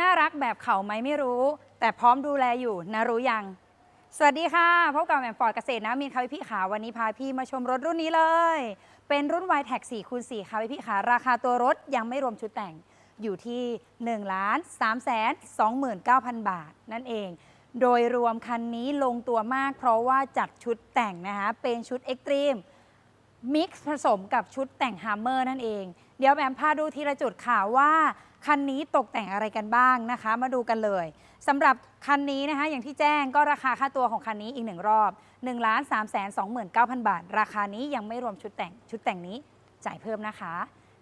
น่ารักแบบเขาไหมไม่รู้ แต่พร้อมดูแลอยู่นะรู้ยัง สวัสดีค่ะพบกับแหม่มฟอร์ดเกษตรนะมินค่ะพี่ขาวันนี้พาพี่มาชมรถรุ่นนี้เลย เป็นรุ่น y t e c 4คูณ4ค่ะพี่ขาราคาตัวรถยังไม่รวมชุดแต่งอยู่ที่1ล้าน3แสน29,000 บาท นั่นเอง โดยรวมคันนี้ลงตัวมากเพราะว่าจัดชุดแต่งนะคะเป็นชุดเอ็กตรีม มิกซ์ผสมกับชุดแต่งฮัมเมอร์นั่นเอง เดี๋ยวแอมพาดูทีละจุดค่ะว่าคันนี้ตกแต่งอะไรกันบ้างนะคะ มาดูกันเลยสำหรับคันนี้นะคะ อย่างที่แจ้งก็ราคาค่าตัวของคันนี้อีกหนึ่งรอบ 1 3 2 9 0 0 0 บาท ราคานี้ยังไม่รวมชุดแต่งชุดแต่งนี้จ่ายเพิ่มนะคะ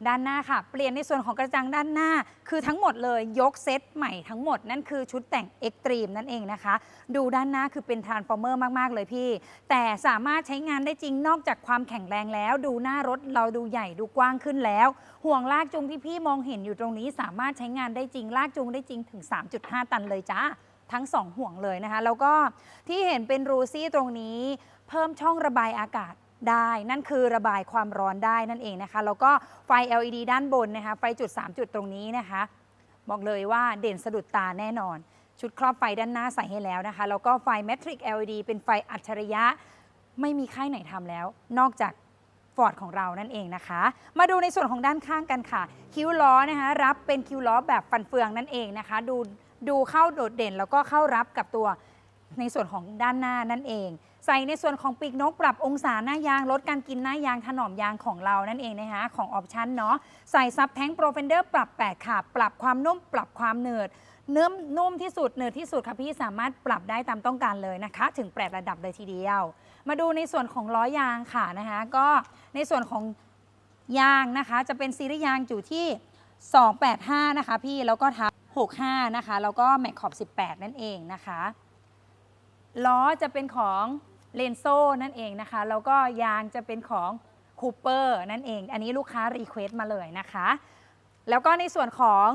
ด้านหน้าค่ะ เปลี่ยนในส่วนของกระจังด้านหน้า คือทั้งหมดเลยยกเซตใหม่ทั้งหมด นั่นคือชุดแต่งเอ็กตรีมนั่นเองนะคะ ดูด้านหน้าคือเป็นทรานส์ฟอร์เมอร์มาก ๆ เลยพี่ แต่สามารถใช้งานได้จริงนอกจากความแข็งแรงแล้ว ดูหน้ารถเราดูใหญ่ดูกว้างขึ้นแล้ว ห่วงลากจูงที่พี่มองเห็นอยู่ตรงนี้ สามารถใช้งานได้จริงลากจูงได้จริงถึง 3.5 ตันเลยจ้าทั้ง 2 ห่วงเลยนะคะ แล้วก็ที่เห็นเป็นรูซี่ตรงนี้ เพิ่มช่องระบายอากาศ ได้นั่นคือระบายความร้อนได้นั่นเองนะคะ แล้วก็ไฟ LED ด้านบนนะคะ ไฟจุด 3 จุดตรงนี้นะคะ บอกเลยว่าเด่นสะดุดตาแน่นอน ชุดครอบไฟด้านหน้าใส่ให้แล้วนะคะ แล้วก็ไฟ Matrix LED เป็นไฟอัจฉริยะ ไม่มีค่ายไหนทำแล้ว นอกจากฟอร์ดของเรานั่นเองนะคะ มาดูในส่วนของด้านข้างกันค่ะ คิ้วล้อนะคะรับเป็นคิ้วล้อแบบฟันเฟืองนั่นเองนะคะ ดูดูเข้าโดดเด่นแล้วก็เข้ารับกับตัวในส่วนของด้านหน้านั่นเองใส่ในส่วนของปีกนกปรับองศาหน้ายาง ลดการกินหน้ายางถนอมยางของเรานั่นเองนะคะของออปชันเนาะใส่ซับแท้งโปรเฟนเดอร์ปรับ 8 ค่ะ ปรับความนุ่ม ปรับความเนืดเนื้อนุ่มที่สุดเนืดที่สุดค่ะพี่สามารถปรับได้ตามต้องการเลยนะคะ ถึงแปดระดับเลยทีเดียว มาดูในส่วนของล้อยางค่ะนะคะก็ในส่วนของยางนะคะ จะเป็นซีรีส์ยางอยู่ที่ 285 นะคะพี่แล้วก็ทับ65 นะคะ แล้วก็แม็กขอบ 18 นั่นเองนะคะ ล้อจะเป็นของเลนโซนั่นเองนะคะ แล้วก็ยางจะเป็นของคูเปอร์นั่นเอง อันนี้ลูกค้ารีเควสต์มาเลยนะคะ แล้วก็ในส่วนของ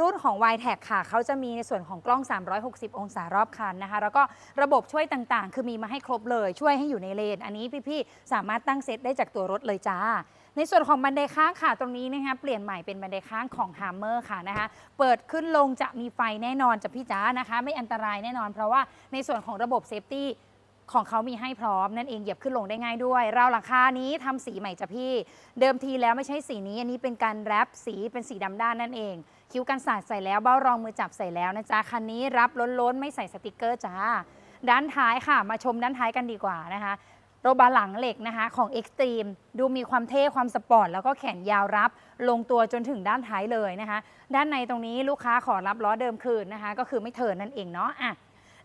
รุ่นของ y t e c ค่ะ เขาจะมีในส่วนของกล้อง 360 องศารอบคันนะคะ แล้วก็ระบบช่วยต่างๆ คือมีมาให้ครบเลย ช่วยให้อยู่ในเลน อันนี้พี่ๆ สามารถตั้งเซตได้จากตัวรถเลยจ้า ในส่วนของบันไดข้างค่ะ ตรงนี้นะคะเปลี่ยนใหม่เป็นบันไดข้างของ Hammer ค่ะนะคะ เปิดขึ้นลงจะมีไฟแน่นอนจะพี่จ้านะคะ ไม่อันตรายแน่นอน เพราะว่าในส่วนของระบบเซฟตี้ ของเขามีให้พร้อมนั่นเองเหยียบขึ้นลงได้ง่ายด้วยราวหลังคานี้ทำสีใหม่จ้ะพี่ เดิมทีแล้วไม่ใช่สีนี้ อันนี้เป็นการแรปสีเป็นสีดำด้านนั่นเอง คิ้วกันสาดใส่แล้วเบ้ารองมือจับใส่แล้วนะจ๊ะคันนี้รับล้นๆไม่ใส่สติกเกอร์จ้าด้านท้ายค่ะ มาชมด้านท้ายกันดีกว่านะคะโรบาหลังเหล็กนะคะของ Extreme ดูมีความเท่ความสปอร์ตแล้วก็แขนยาวรับ ลงตัวจนถึงด้านท้ายเลยนะคะ ด้านในตรงนี้ลูกค้าขอรับล้อเดิมคืนนะคะ ก็คือไม่เทิร์นนั่นเองเนาะอะ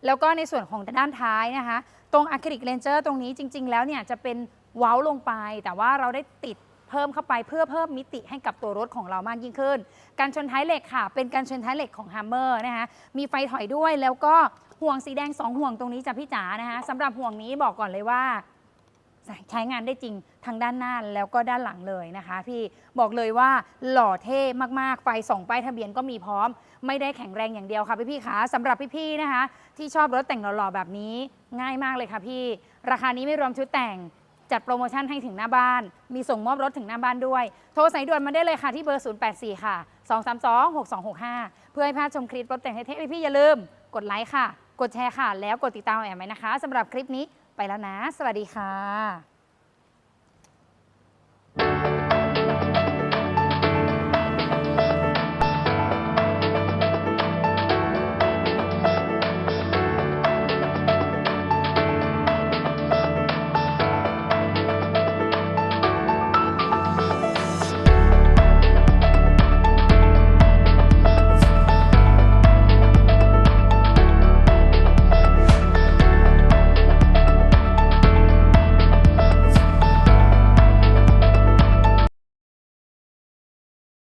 แล้วก็ในส่วนของด้านท้ายนะคะ ตรงอะคริลิกเลนเจอร์ตรงนี้จริง ๆ แล้วเนี่ยจะเป็นเว้าลงไป แต่ว่าเราได้ติดเพิ่มเข้าไปเพื่อเพิ่มมิติให้กับตัวรถของเรามากยิ่งขึ้น การชนท้ายเหล็กค่ะ เป็นการชนท้ายเหล็กของ Hammer นะคะมีไฟถอยด้วยแล้วก็ห่วงสีแดง 2 ห่วงตรงนี้จ้ะพี่จ๋านะคะสำหรับห่วงนี้บอกก่อนเลยว่า ใช้งานได้จริงทั้งด้านหน้าแล้วก็ด้านหลังเลยนะคะ พี่บอกเลยว่าหล่อเท่มากๆ ไฟสองป้ายทะเบียนก็มีพร้อม ไม่ได้แข็งแรงอย่างเดียวค่ะพี่ๆคะสำหรับพี่ๆนะคะ ที่ชอบรถแต่งหล่อๆแบบนี้ง่ายมากเลยค่ะพี่ ราคานี้ไม่รวมชุดแต่งจัดโปรโมชั่นให้ถึงหน้าบ้าน มีส่งมอบรถถึงหน้าบ้านด้วย โทรสายด่วนมาได้เลยค่ะที่เบอร์ 084 ค่ะ 232 6265 เพื่อให้พลาดชมคลิปรถแต่งเท่ๆพี่ๆอย่าลืม กดไลค์ค่ะ กดแชร์ค่ะ แล้วกดติดตามแอมไว้นะคะสำหรับคลิปนี้ ไปแล้วนะ สวัสดีค่ะ